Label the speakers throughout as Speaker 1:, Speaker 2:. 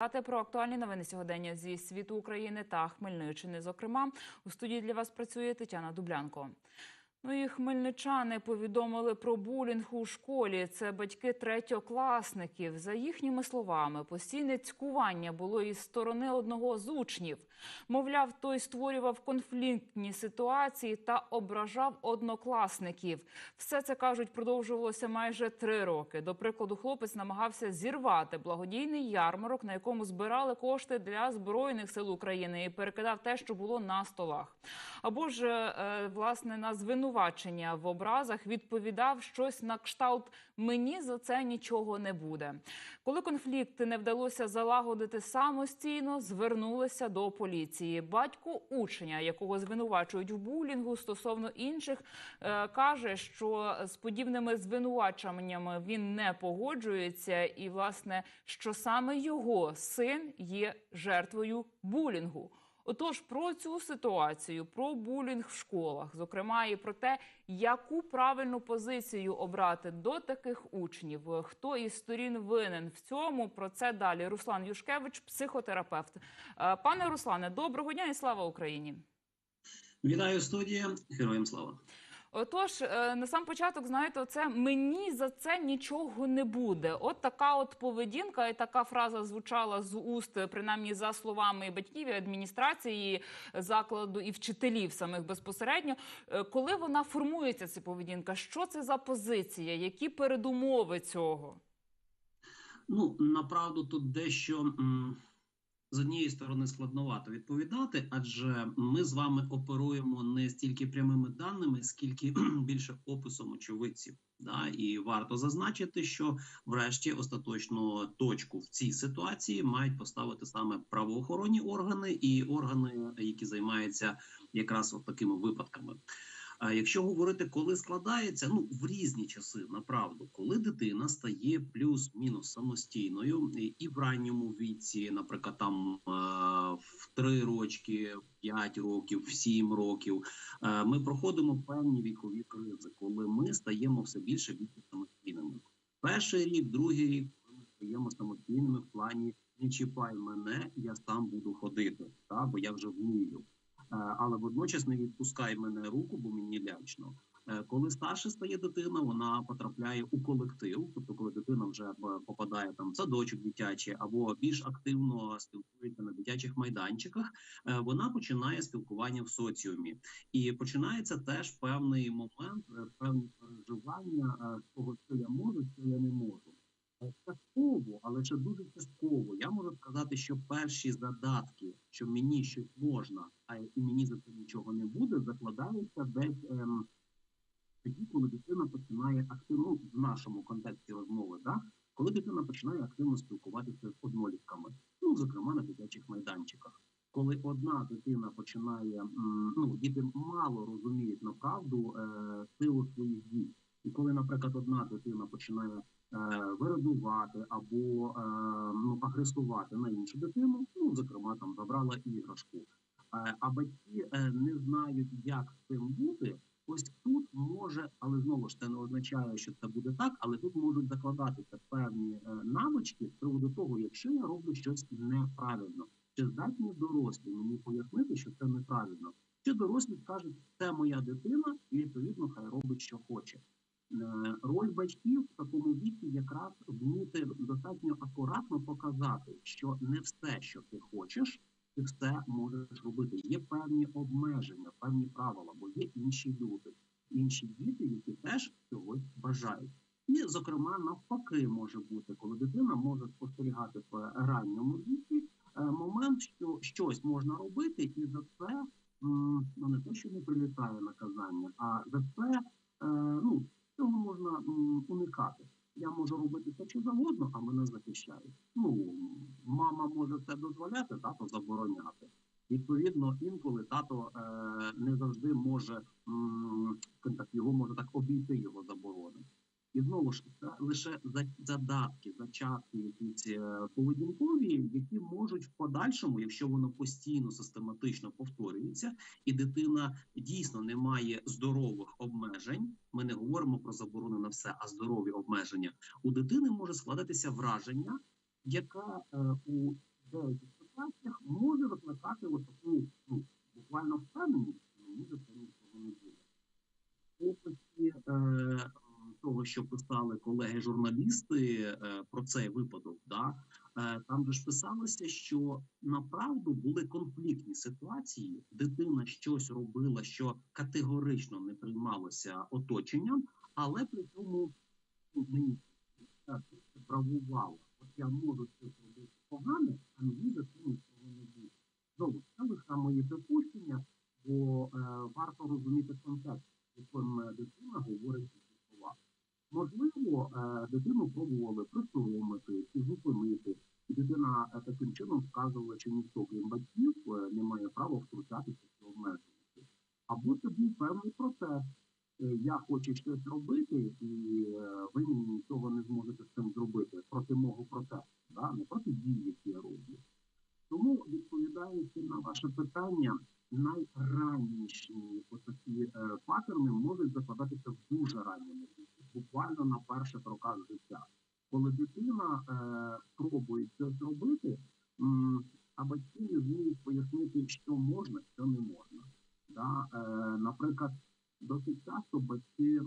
Speaker 1: Дати про актуальні новини сьогодення зі світу України та Хмельниччини. Зокрема, у студії для вас працює Тетяна Дублянко. Ну і хмельничани повідомили про булінг у школі. Це батьки третьокласників. За їхніми словами, постійне цькування було із сторони одного з учнів. Мовляв, той створював конфліктні ситуації та ображав однокласників. Все це кажуть, продовжувалося майже три роки. До прикладу, хлопець намагався зірвати благодійний ярмарок, на якому збирали кошти для збройних сил України, і перекидав те, що було на столах. Або ж е, власне на звинувачення в образах відповідав щось на кшталт мені за це нічого не буде. Коли конфлікт не вдалося залагодити самостійно, звернулися до поліції. Батько учня, якого звинувачують в булінгу стосовно інших, е, каже, що з подібними звинуваченнями він не погоджується, і власне, що саме його син є жертвою булінгу. Отож, про цю ситуацію, про булінг в школах, зокрема, і про те, яку правильну позицію обрати до таких учнів, хто із сторін винен в цьому. Про це далі. Руслан Юшкевич, психотерапевт. Е, Пане Руслане, доброго дня і слава Україні.
Speaker 2: Вітаю студія, героям слава.
Speaker 1: Отож, е, на сам початок, знаєте, це мені за це нічого не буде. От така от поведінка, і така фраза звучала з уст, принаймні за словами батьків, і адміністрації закладу і вчителів самих безпосередньо. Е, Коли вона формується, ця поведінка, що це за позиція? Які передумови цього?
Speaker 2: Ну направду тут дещо з однієї сторони складновато відповідати, адже ми з вами оперуємо не стільки прямими даними, скільки більше описом очевидців. Да, і варто зазначити, що врешті остаточну точку в цій ситуації мають поставити саме правоохоронні органи і органи, які займаються якраз такими випадками. А якщо говорити, коли складається, ну в різні часи, направду, коли дитина стає плюс-мінус самостійною, і- в ранньому віці, наприклад, там е, в 3 рочки, в 5 років, в 7 років, е, ми проходимо певні вікові кризи, коли ми стаємо все більше більше самостійними. Перший рік, другий рік, коли ми стаємо самостійними в плані не чіпай мене, я сам буду ходити, та бо я вже вмію. Е, але водночас не відпускай мене руку, бо мені лячно. Е, Коли старше стає дитина, вона потрапляє у колектив. Тобто, коли дитина вже попадає там в садочок дитячий або більш активно спілкується на дитячих майданчиках, е, вона починає спілкування в соціумі, і починається теж певний момент, е, певні переживання того, що я можу, що я не можу. Частково, але ще дуже частково. Я можу сказати, що перші задатки, що мені щось можна, а і мені за це нічого не буде, закладаються десь ем, тоді, коли дитина починає активно ну, в нашому контексті розмови, да? коли дитина починає активно спілкуватися з однолітками, ну зокрема на дитячих майданчиках. Коли одна дитина починає, ну діти мало розуміють направду е, силу своїх дій. І коли, наприклад, одна дитина починає вирадувати або е, ну, агресувати на іншу дитину, ну зокрема там забрала іграшку, е, а батьки е, не знають, як з цим бути. Ось тут може, але знову ж це не означає, що це буде так, але тут можуть закладатися певні е, навички з приводу того, якщо я роблю щось неправильно, чи здатні дорослі мені пояснити, що це неправильно, чи дорослі скажуть, це моя дитина, і відповідно хай робить, що хоче. Е, Роль батьків в такому віці якраз вміти достатньо акуратно показати, що не все, що ти хочеш, ти все можеш робити. Є певні обмеження, певні правила, бо є інші люди, інші діти, які теж чогось бажають. І, зокрема, навпаки, може бути, коли дитина може спостерігати в ранньому віці е, момент, що щось можна робити, і за це ну не те, що не прилітає наказання, а за це е, ну цього можна уникати. Я можу робити все, що завгодно, а мене захищають. Ну, мама може це дозволяти, тато забороняти. Відповідно, інколи тато е, не завжди може м, так, його може так обійти його заборони. І знову ж лише за- задатки, зачатки, якісь е, поведінкові, які можуть в подальшому, якщо воно постійно систематично повторюється, і дитина дійсно не має здорових обмежень. Ми не говоримо про заборони на все, а здорові обмеження. У дитини може складатися враження, яка е, у деяких ситуаціях може викликати таку ну, буквально впевненість, що нічого не буде. Того, що писали колеги-журналісти е, про цей випадок, да, е, там же ж писалося, що направду були конфліктні ситуації. Дитина щось робила, що категорично не приймалося оточенням, але при цьому ну, мені правувала. От я можу щось робити погане, а мені за це нічого не буде. Знову це лише мої припущення, бо е, варто розуміти контекст, е, дитина говорить. Можливо, е, дитину пробували присоромити чи зупинити. Дитина е, таким чином вказувала, що ніхто крім батьків е, не має права втручатися чи обмежувати. Або це був певний процес. Я хочу щось робити, і ви мені нічого не зможете з цим зробити проти мого процесу, да? не проти дій, які я роблю. Тому, відповідаючи на ваше питання, найранніші такі е, паттерни можуть закладатися в дуже ранньому віці, буквально на перших роках життя. Коли дитина е, пробує щось робити, м, а батьки не зміють пояснити, що можна, що не можна. Да? Е, наприклад, досить часто батьки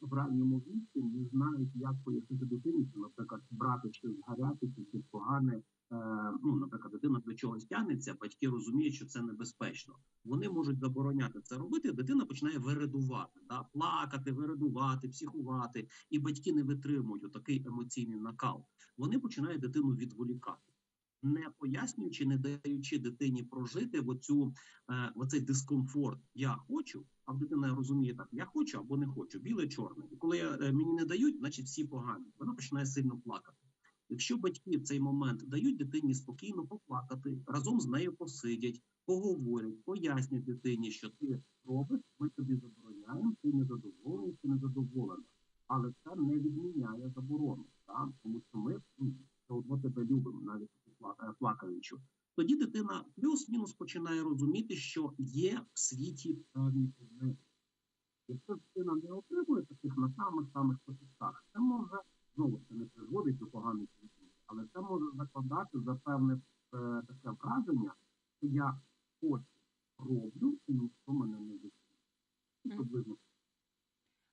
Speaker 2: в ранньому віці не знають, як пояснити дитині, що, наприклад, брати щось гаряче чи погане е, ну, наприклад, дитина до чогось тягнеться, батьки розуміють, що це небезпечно. Вони можуть забороняти це робити. Дитина починає вередувати, да? плакати, вередувати, психувати, і батьки не витримують такий емоційний накал. Вони починають дитину відволікати. Не пояснюючи, не даючи дитині прожити в оцю, е, оцей дискомфорт. Я хочу, а дитина розуміє так: я хочу або не хочу, біле, чорне. І коли я, е, мені не дають, значить всі погані. Вона починає сильно плакати. Якщо батьки в цей момент дають дитині спокійно поплакати, разом з нею посидять, поговорять, пояснять дитині, що ти робиш, ми тобі забороняємо, ти не задоволений, ти не задоволена. Але це не відміняє заборону, так? тому що ми ну, все одно тебе любимо, навіть пла- е. Тоді дитина плюс-мінус починає розуміти, що є в світі певні предмети. Якщо дитина не отримує таких на самих самих початках, це може знову це не призводить до поганих рішень, але це може закладати за певне е, таке враження, що я хочу роблю і ніхто мене не висить.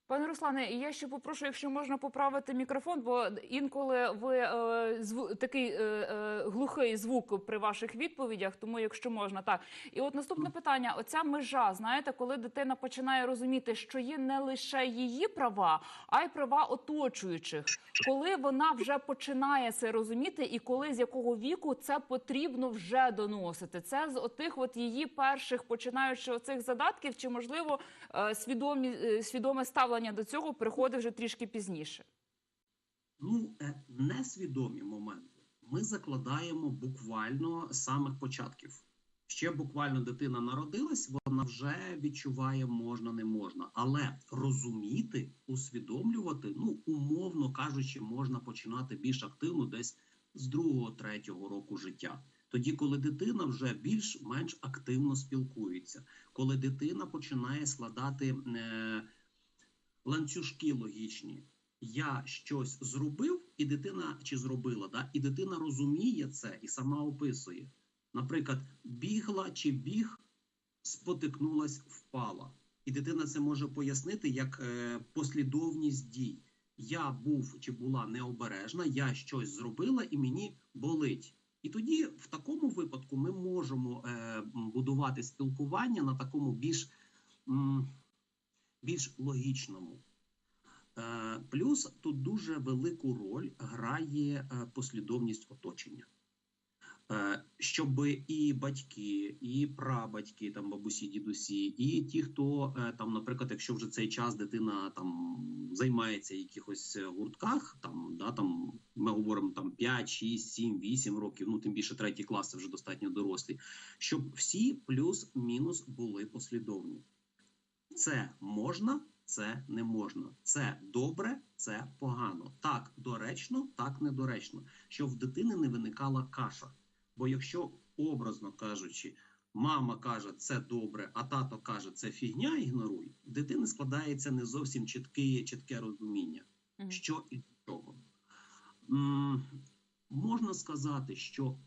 Speaker 1: Пане Руслане, я ще попрошу, якщо можна поправити мікрофон, бо інколи ви е, зву, такий е, е, глухий звук при ваших відповідях, тому якщо можна, так. І от наступне питання: оця межа, знаєте, коли дитина починає розуміти, що є не лише її права, а й права оточуючих. Коли вона вже починає це розуміти, і коли з якого віку це потрібно вже доносити. Це з отих от її перших починаючи оцих задатків, чи можливо е, свідомі е, свідоме ставлення до цього приходить вже трішки пізніше.
Speaker 2: Ну, е, несвідомі моменти ми закладаємо буквально з самих початків. Ще буквально дитина народилась, вона вже відчуває можна, не можна. Але розуміти, усвідомлювати, ну умовно кажучи, можна починати більш активно десь з другого, третього року життя. Тоді, коли дитина вже більш-менш активно спілкується, коли дитина починає складати е, ланцюжки логічні, я щось зробив, і дитина чи зробила, да? і дитина розуміє це і сама описує. Наприклад, бігла чи біг, спотикнулась, впала. І дитина це може пояснити як е, послідовність дій. Я був чи була необережна, я щось зробила і мені болить. І тоді, в такому випадку, ми можемо е, будувати спілкування на такому більш, більш логічному. Е, Плюс тут дуже велику роль грає е, послідовність оточення. Е, Щоб і батьки, і прабатьки, там бабусі, дідусі, і ті, хто там, наприклад, якщо вже цей час дитина там займається в якихось гуртках, там да там ми говоримо там 5, 6, 7, 8 років, ну тим більше третій клас це вже достатньо дорослі, щоб всі плюс-мінус були послідовні. Це можна, це не можна. Це добре, це погано. Так доречно, так недоречно. Щоб в дитини не виникала каша. Бо якщо, образно кажучи, мама каже це добре, а тато каже це фігня, ігноруй, в дитини складається не зовсім чітке, чітке розуміння,
Speaker 1: Мгм.
Speaker 2: що і до чого. М, Можна сказати, що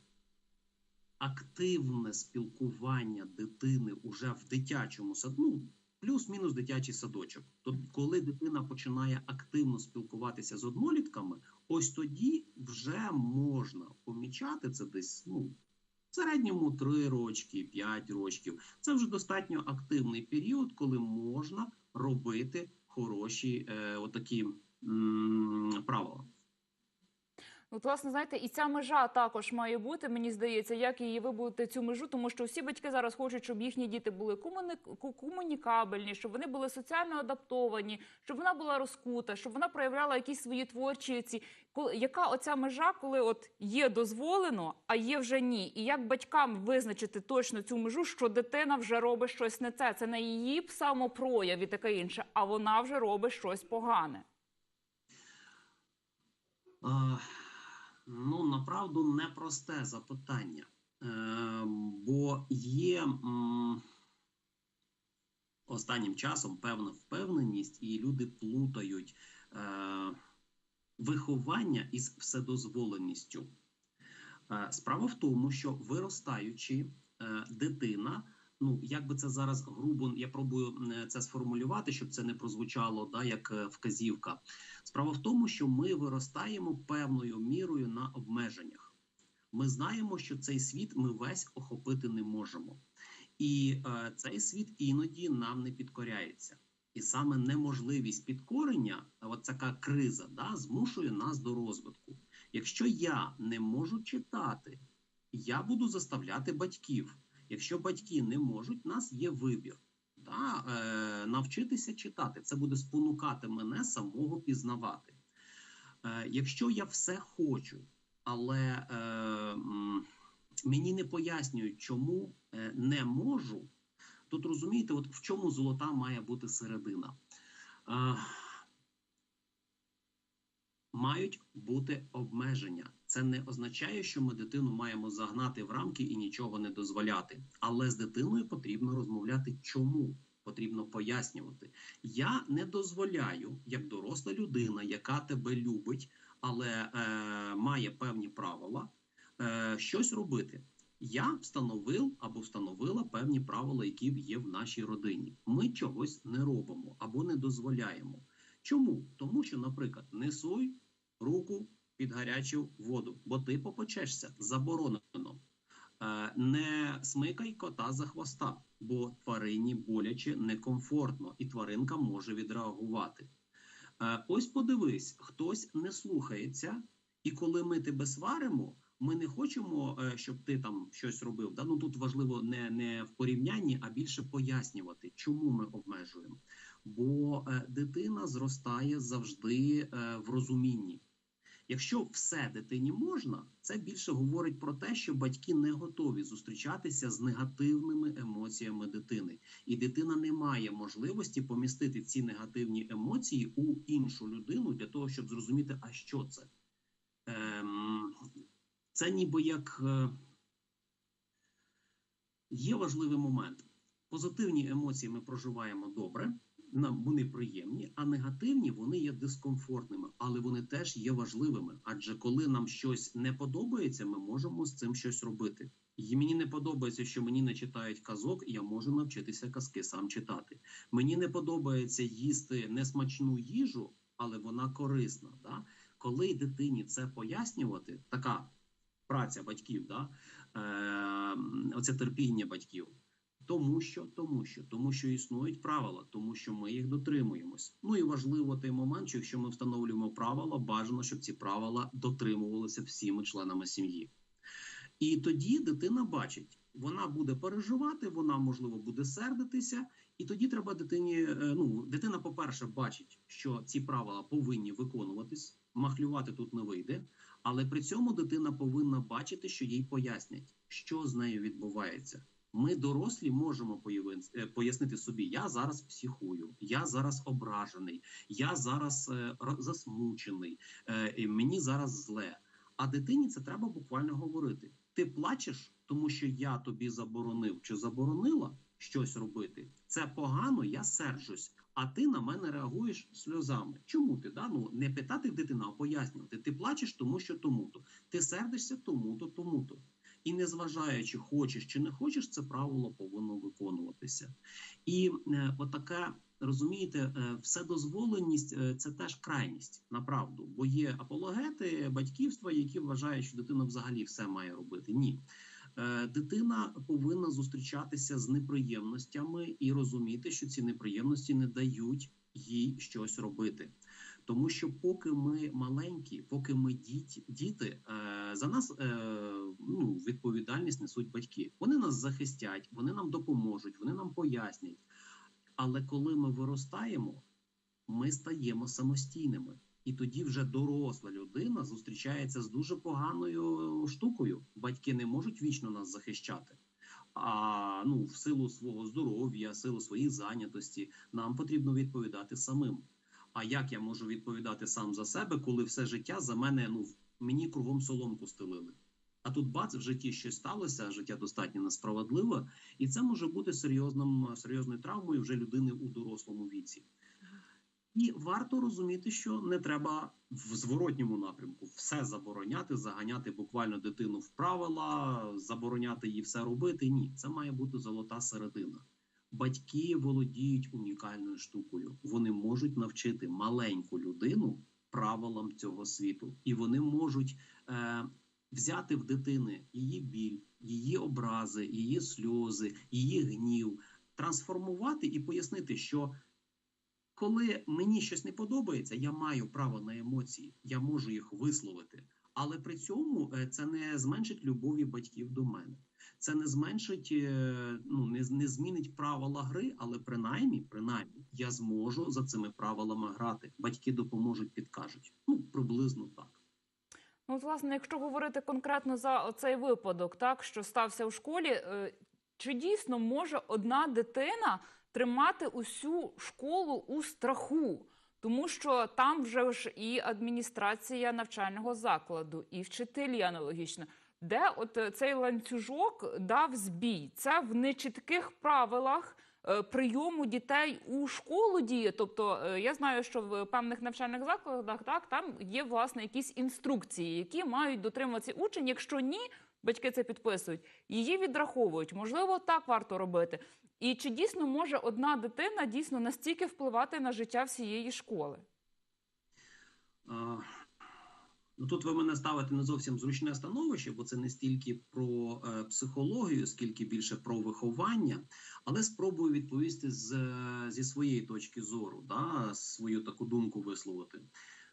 Speaker 2: активне спілкування дитини уже в дитячому саду, ну, плюс-мінус дитячий садочок. То коли дитина починає активно спілкуватися з однолітками, ось тоді вже можна помічати це десь ну, в середньому 3 рочки, 5 рочків. Це вже достатньо активний період, коли можна робити хороші е, отакі м, правила.
Speaker 1: От, власне, знаєте, і ця межа також має бути, мені здається, як її вибудете цю межу, тому що всі батьки зараз хочуть, щоб їхні діти були комуни- комунікабельні, щоб вони були соціально адаптовані, щоб вона була розкута, щоб вона проявляла якісь свої творчі ці. Яка оця межа, коли от є дозволено, а є вже ні? І як батькам визначити точно цю межу, що дитина вже робить щось не це? Це не її самопрояв і таке інше, а вона вже робить щось погане.
Speaker 2: А, ну, направду непросте запитання. Е, бо є м, останнім часом певна впевненість, і люди плутають е, виховання із вседозволеністю. Е, справа в тому, що виростаючи, е, дитина. Ну, як би це зараз грубо, я пробую е, це сформулювати, щоб це не прозвучало да, як е, вказівка. Справа в тому, що ми виростаємо певною мірою на обмеженнях. Ми знаємо, що цей світ ми весь охопити не можемо, і е, цей світ іноді нам не підкоряється. І саме неможливість підкорення, от така криза, да, змушує нас до розвитку. Якщо я не можу читати, я буду заставляти батьків. Якщо батьки не можуть, у нас є вибір. Да, е, навчитися читати. Це буде спонукати мене самого пізнавати. Е, якщо я все хочу, але е, мені не пояснюють, чому е, не можу, тут розумієте, от в чому золота має бути середина. Е, мають бути обмеження. Це не означає, що ми дитину маємо загнати в рамки і нічого не дозволяти. Але з дитиною потрібно розмовляти, чому потрібно пояснювати. Я не дозволяю, як доросла людина, яка тебе любить, але е, має певні правила, е, щось робити. Я встановив або встановила певні правила, які є в нашій родині. Ми чогось не робимо або не дозволяємо. Чому? Тому що, наприклад, не суй руку під гарячу воду, бо ти попечешся заборонено. Е, Не смикай кота за хвоста, бо тварині боляче некомфортно, і тваринка може відреагувати. Е, Ось подивись, хтось не слухається, і коли ми тебе сваримо, ми не хочемо, е, щоб ти там щось робив. Да? Ну тут важливо не, не в порівнянні, а більше пояснювати, чому ми обмежуємо. Бо дитина зростає завжди в розумінні. Якщо все дитині можна, це більше говорить про те, що батьки не готові зустрічатися з негативними емоціями дитини, і дитина не має можливості помістити ці негативні емоції у іншу людину для того, щоб зрозуміти, а що це. Ем, це ніби як е, є важливий момент. Позитивні емоції ми проживаємо добре, нам вони приємні, а негативні вони є дискомфортними, але вони теж є важливими. Адже коли нам щось не подобається, ми можемо з цим щось робити. І мені не подобається, що мені не читають казок, я можу навчитися казки сам читати. Мені не подобається їсти несмачну їжу, але вона корисна. Да? Коли дитині це пояснювати, така праця батьків, да? е, оце терпіння батьків. Тому що, тому що, тому що існують правила, тому що ми їх дотримуємось. Ну і важливо той момент, що якщо ми встановлюємо правила, бажано, щоб ці правила дотримувалися всіми членами сім'ї. І тоді дитина бачить, вона буде переживати, вона можливо буде сердитися, і тоді треба дитині. е, Ну, дитина, по-перше, бачить, що ці правила повинні виконуватись. Махлювати тут не вийде, але при цьому дитина повинна бачити, що їй пояснять, що з нею відбувається. Ми, дорослі, можемо е, пояснити собі: я зараз психую, я зараз ображений, я зараз е, засмучений, е, мені зараз зле. А дитині це треба буквально говорити. Ти плачеш, тому що я тобі заборонив чи заборонила щось робити. Це погано, я сержусь. А ти на мене реагуєш сльозами. Чому ти? Да? Ну не питати дитина, а пояснювати. Ти плачеш, тому що тому-то. Ти сердишся тому-то, тому-то. І незважаючи, хочеш чи не хочеш, це правило повинно виконуватися. І е, отака, розумієте, е, вседозволеність е, це теж крайність, направду. Бо є апологети батьківства, які вважають, що дитина взагалі все має робити. Ні. Е, Дитина повинна зустрічатися з неприємностями і розуміти, що ці неприємності не дають їй щось робити. Тому що поки ми маленькі, поки ми діти, діти за нас ну, відповідальність несуть батьки. Вони нас захистять, вони нам допоможуть, вони нам пояснять. Але коли ми виростаємо, ми стаємо самостійними. І тоді вже доросла людина зустрічається з дуже поганою штукою. Батьки не можуть вічно нас захищати. А ну, в силу свого здоров'я, в силу своїх зайнятості, нам потрібно відповідати самим. А як я можу відповідати сам за себе, коли все життя за мене ну мені кругом соломку стелили? А тут бац, в житті щось сталося, життя достатньо несправедливе, і це може бути серйозним серйозною травмою вже людини у дорослому віці. І варто розуміти, що не треба в зворотньому напрямку все забороняти, заганяти буквально дитину в правила, забороняти їй все робити. Ні, це має бути золота середина. Батьки володіють унікальною штукою. Вони можуть навчити маленьку людину правилам цього світу, і вони можуть е, взяти в дитини її біль, її образи, її сльози, її гнів, трансформувати і пояснити, що коли мені щось не подобається, я маю право на емоції, я можу їх висловити. Але при цьому е, це не зменшить любові батьків до мене. Це не зменшить, е, ну не, не змінить правила гри, але принаймні, принаймні, я зможу за цими правилами грати. Батьки допоможуть, підкажуть. Ну приблизно так.
Speaker 1: Ну, от, власне, якщо говорити конкретно за цей випадок, так що стався в школі, е, чи дійсно може одна дитина тримати усю школу у страху? Тому що там вже ж і адміністрація навчального закладу, і вчителі аналогічно. Де от е, цей ланцюжок дав збій? Це в нечітких правилах прийому дітей у школу діє. Тобто е, я знаю, що в певних навчальних закладах так там є власне якісь інструкції, які мають дотримуватися учень. Якщо ні, батьки це підписують, її відраховують. Можливо, так варто робити. І чи дійсно може одна дитина дійсно настільки впливати на життя всієї школи?
Speaker 2: Ну, тут ви мене ставите не зовсім зручне становище, бо це не стільки про е, психологію, скільки більше про виховання. Але спробую відповісти з, зі своєї точки зору, да, свою таку думку висловити.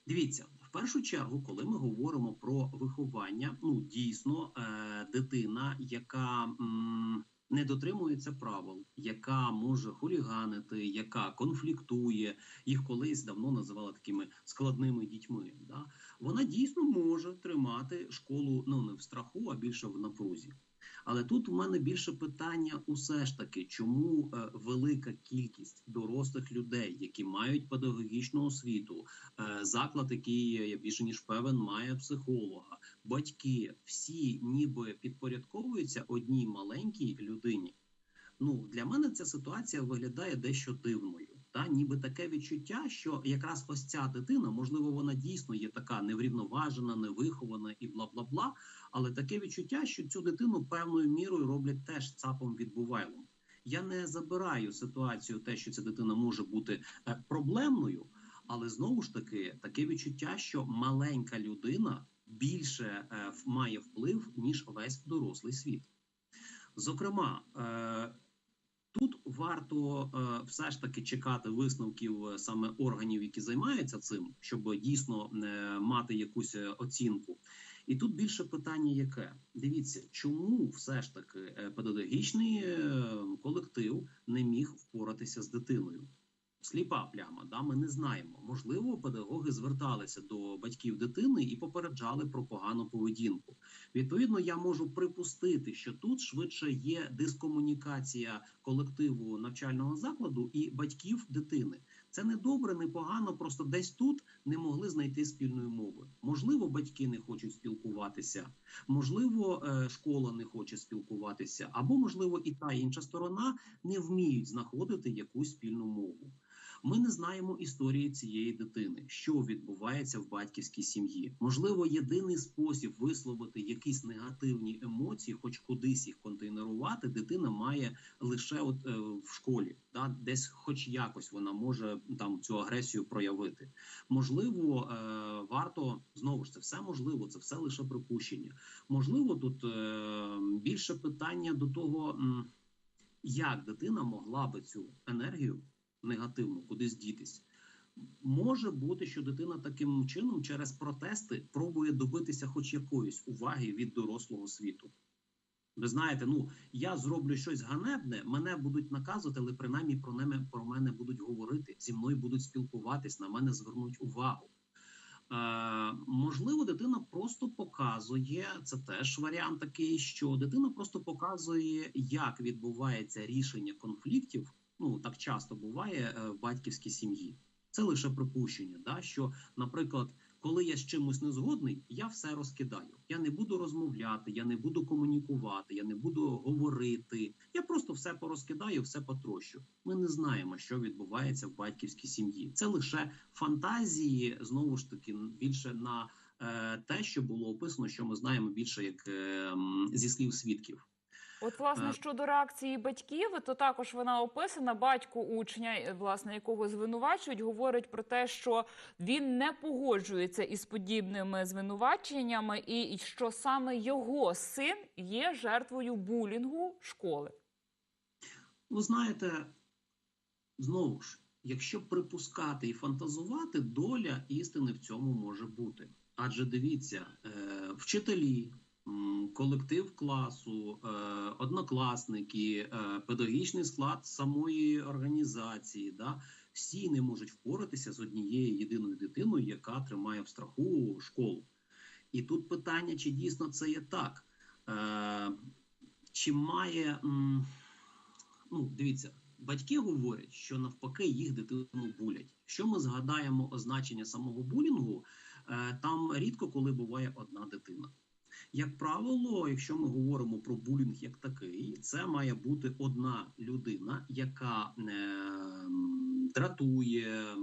Speaker 2: Дивіться, в першу чергу, коли ми говоримо про виховання, ну дійсно е, дитина, яка м, не дотримується правил, яка може хуліганити, яка конфліктує, їх колись давно називали такими складними дітьми. Да? Вона дійсно може тримати школу ну не в страху, а більше в напрузі. Але тут у мене більше питання усе ж таки, чому е, велика кількість дорослих людей, які мають педагогічну освіту, е, заклад, який я більше ніж певен, має психолога, батьки, всі ніби підпорядковуються одній маленькій людині. Ну для мене ця ситуація виглядає дещо дивною. Та ніби таке відчуття, що якраз ось ця дитина, можливо, вона дійсно є така неврівноважена, невихована і бла бла бла. Але таке відчуття, що цю дитину певною мірою роблять теж цапом відбувайлом. Я не забираю ситуацію, те, що ця дитина може бути е, проблемною, але знову ж таки таке відчуття, що маленька людина більше е, має вплив ніж весь дорослий світ. Зокрема, е, Тут варто е, все ж таки чекати висновків е, саме органів, які займаються цим, щоб дійсно е, мати якусь е, оцінку. І тут більше питання, яке дивіться, чому все ж таки е, педагогічний колектив не міг впоратися з дитиною? Сліпа пляма, да, ми не знаємо. Можливо, педагоги зверталися до батьків дитини і попереджали про погану поведінку. Відповідно, я можу припустити, що тут швидше є дискомунікація колективу навчального закладу і батьків дитини. Це не добре, не погано. Просто десь тут не могли знайти спільної мови. Можливо, батьки не хочуть спілкуватися, можливо, е, школа не хоче спілкуватися, або можливо, і та інша сторона не вміють знаходити якусь спільну мову. Ми не знаємо історії цієї дитини, що відбувається в батьківській сім'ї. Можливо, єдиний спосіб висловити якісь негативні емоції, хоч кудись їх контейнерувати, дитина має лише от е, в школі, да, десь, хоч якось вона може там цю агресію проявити. Можливо, е, варто знову ж це все можливо, це все лише припущення. Можливо, тут е, більше питання до того, як дитина могла би цю енергію негативну кудись дітись. Може бути, що дитина таким чином через протести пробує добитися хоч якоїсь уваги від дорослого світу. Ви знаєте, ну я зроблю щось ганебне, мене будуть наказувати, але принаймні про мене про мене будуть говорити, зі мною будуть спілкуватись, на мене звернуть увагу. Е, можливо, дитина просто показує це теж варіант такий, що дитина просто показує, як відбувається рішення конфліктів. Ну так часто буває е, в батьківській сім'ї. Це лише припущення, да що, наприклад, коли я з чимось не згодний, я все розкидаю. Я не буду розмовляти, я не буду комунікувати, я не буду говорити. Я просто все порозкидаю, все потрощу. Ми не знаємо, що відбувається в батьківській сім'ї. Це лише фантазії, знову ж таки, більше на е, те, що було описано, що ми знаємо більше як е, зі слів свідків.
Speaker 1: От, власне,
Speaker 2: Е.
Speaker 1: щодо реакції батьків, то також вона описана. Батько учня, е, власне, якого звинувачують, говорить про те, що він не погоджується із подібними звинуваченнями, і що саме його син є жертвою булінгу школи.
Speaker 2: Ви знаєте, знову ж, якщо припускати і фантазувати, доля істини в цьому може бути. Адже дивіться, е, вчителі, колектив класу, е, однокласники, е, педагогічний склад самої організації, да, всі не можуть впоратися з однією єдиною дитиною, яка тримає в страху школу. І тут питання, чи дійсно це є так. Е, чи має. ну, дивіться, батьки говорять, що навпаки їх дитину булять. Якщо ми згадаємо означення самого булінгу, е, там рідко коли буває одна дитина. Як правило, якщо ми говоримо про булінг як такий, це має бути одна людина, яка е, дратує,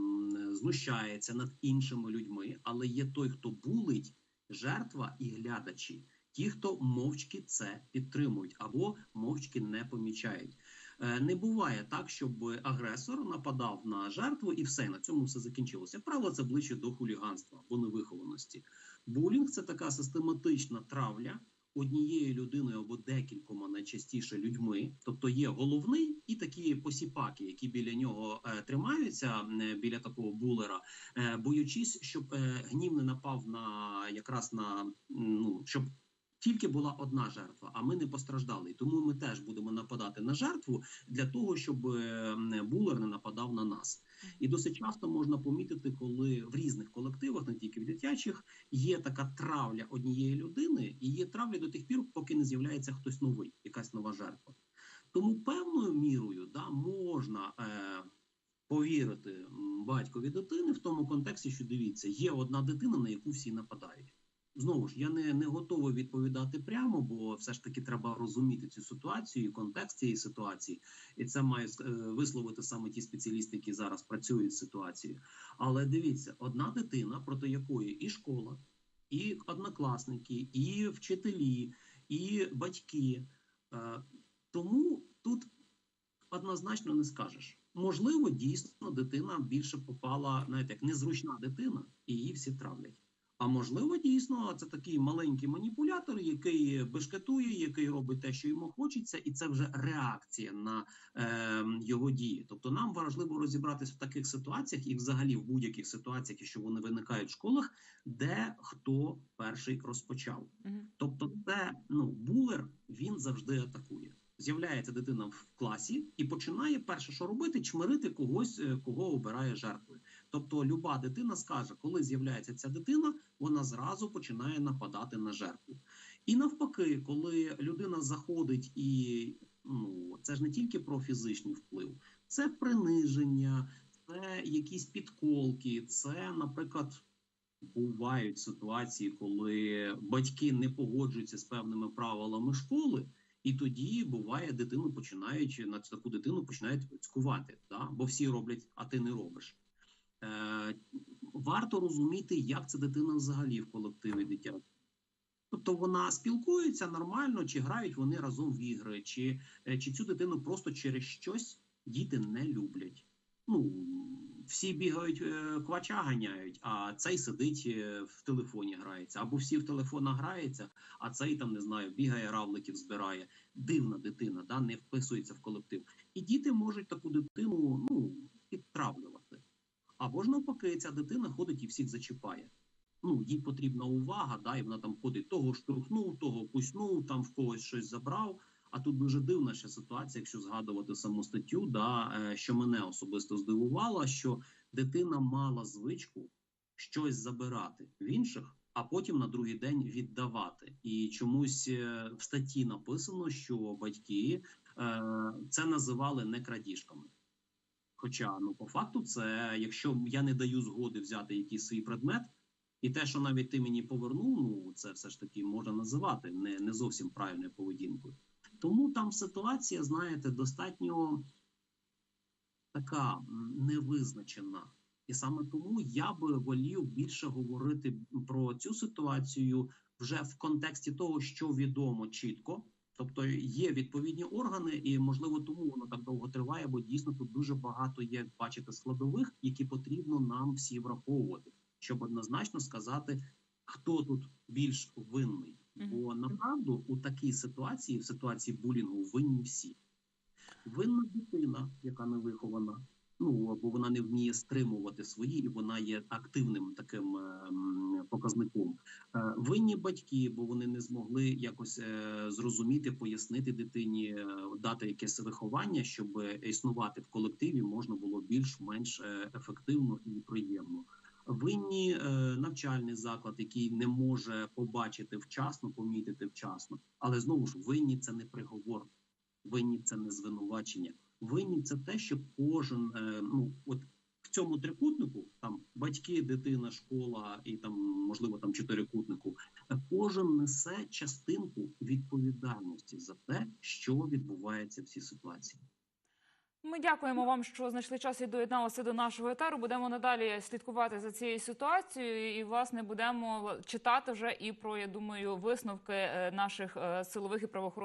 Speaker 2: знущається над іншими людьми, але є той, хто булить, жертва і глядачі, ті, хто мовчки це підтримують або мовчки не помічають. Е, Не буває так, щоб агресор нападав на жертву і все на цьому все закінчилося. Правило, це ближче до хуліганства або невихованості. Булінг це така систематична травля однією людиною або декількома найчастіше людьми. Тобто є головний і такі посіпаки, які біля нього е, тримаються е, біля такого булера, е, боючись, щоб е, гнів не напав на якраз на ну щоб. Тільки була одна жертва, а ми не постраждали. Тому ми теж будемо нападати на жертву для того, щоб е, булер не нападав на нас. І досить часто можна помітити, коли в різних колективах, не тільки в дитячих, є така травля однієї людини, і є травля до тих пір, поки не з'являється хтось новий, якась нова жертва. Тому певною мірою да, можна е, повірити батькові дитини в тому контексті, що дивіться, є одна дитина, на яку всі нападають. Знову ж я не, не готовий відповідати прямо, бо все ж таки треба розуміти цю ситуацію, і контекст цієї ситуації, і це має е, висловити саме ті спеціалісти, які зараз працюють з ситуацією. Але дивіться, одна дитина, проти якої і школа, і однокласники, і вчителі, і батьки. Е, тому тут однозначно не скажеш. Можливо, дійсно дитина більше попала, знаєте, як незручна дитина, і її всі травлять. А можливо, дійсно, це такий маленький маніпулятор, який бешкетує, який робить те, що йому хочеться, і це вже реакція на е, його дії. Тобто, нам важливо розібратися в таких ситуаціях і, взагалі, в будь-яких ситуаціях, якщо вони виникають в школах, де хто перший розпочав.
Speaker 1: Мгм.
Speaker 2: Тобто, це ну булер він завжди атакує. З'являється дитина в класі і починає перше, що робити, чмирити когось, е, кого обирає жертвою. Тобто, люба дитина скаже, коли з'являється ця дитина, вона зразу починає нападати на жертву. І навпаки, коли людина заходить і ну це ж не тільки про фізичний вплив, це приниження, це якісь підколки, це, наприклад. Бувають ситуації, коли батьки не погоджуються з певними правилами школи, І тоді буває, дитину починають на таку дитину починають цькувати, да? бо всі роблять, а ти не робиш. Е, варто розуміти, як ця дитина взагалі в колективі дитячому. Тобто вона спілкується нормально, чи грають вони разом в ігри, чи, е, чи цю дитину просто через щось діти не люблять. Ну, всі бігають, е, квача ганяють, а цей сидить в телефоні грається. Або всі в телефонах граються, а цей там не знаю, бігає равликів, збирає. Дивна дитина, да, не вписується в колектив. І діти можуть таку дитину ну, підтравлювати. Або ж навпаки, ця дитина ходить і всіх зачіпає. Ну, їй потрібна увага, да, і вона там ходить, того штовхнув, того куснув, там в когось щось забрав. А тут дуже дивна ще ситуація, якщо згадувати саму статтю, да, е, що мене особисто здивувало, що дитина мала звичку щось забирати в інших, а потім на другий день віддавати. І чомусь е, в статті написано, що батьки е, це називали не крадіжками. Хоча, ну, по факту, це якщо я не даю згоди взяти якийсь свій предмет, і те, що навіть ти мені повернув, ну це все ж таки можна називати не, не зовсім правильною поведінкою. Тому там ситуація, знаєте, достатньо така невизначена. І саме тому я би волів більше говорити про цю ситуацію вже в контексті того, що відомо чітко. Тобто є відповідні органи, і можливо тому воно так довго триває, бо дійсно тут дуже багато є, як бачите, складових, які потрібно нам всі враховувати, щоб однозначно сказати, хто тут більш винний. Бо направду у такій ситуації, в ситуації булінгу, винні всі. Винна дитина, яка не вихована, ну або вона не вміє стримувати свої, і вона є активним таким ем, показником. Е, Винні батьки, бо вони не змогли якось е, зрозуміти, пояснити дитині, е, дати якесь виховання, щоб існувати в колективі можна було більш-менш е, ефективно і приємно. Винні е, навчальний заклад, який не може побачити вчасно, помітити вчасно, але знову ж винні це не приговор, винні це не звинувачення. Винні це те, що кожен е, ну от в цьому трикутнику, там батьки, дитина, школа і там можливо там чотирикутнику, е, кожен несе частинку відповідальності за те, що відбувається в цій ситуації.
Speaker 1: Ми дякуємо вам, що знайшли час і доєдналися до нашого етеру. Будемо надалі слідкувати за цією ситуацією, і власне будемо читати вже і про я думаю висновки е, наших силових і правоохоронних.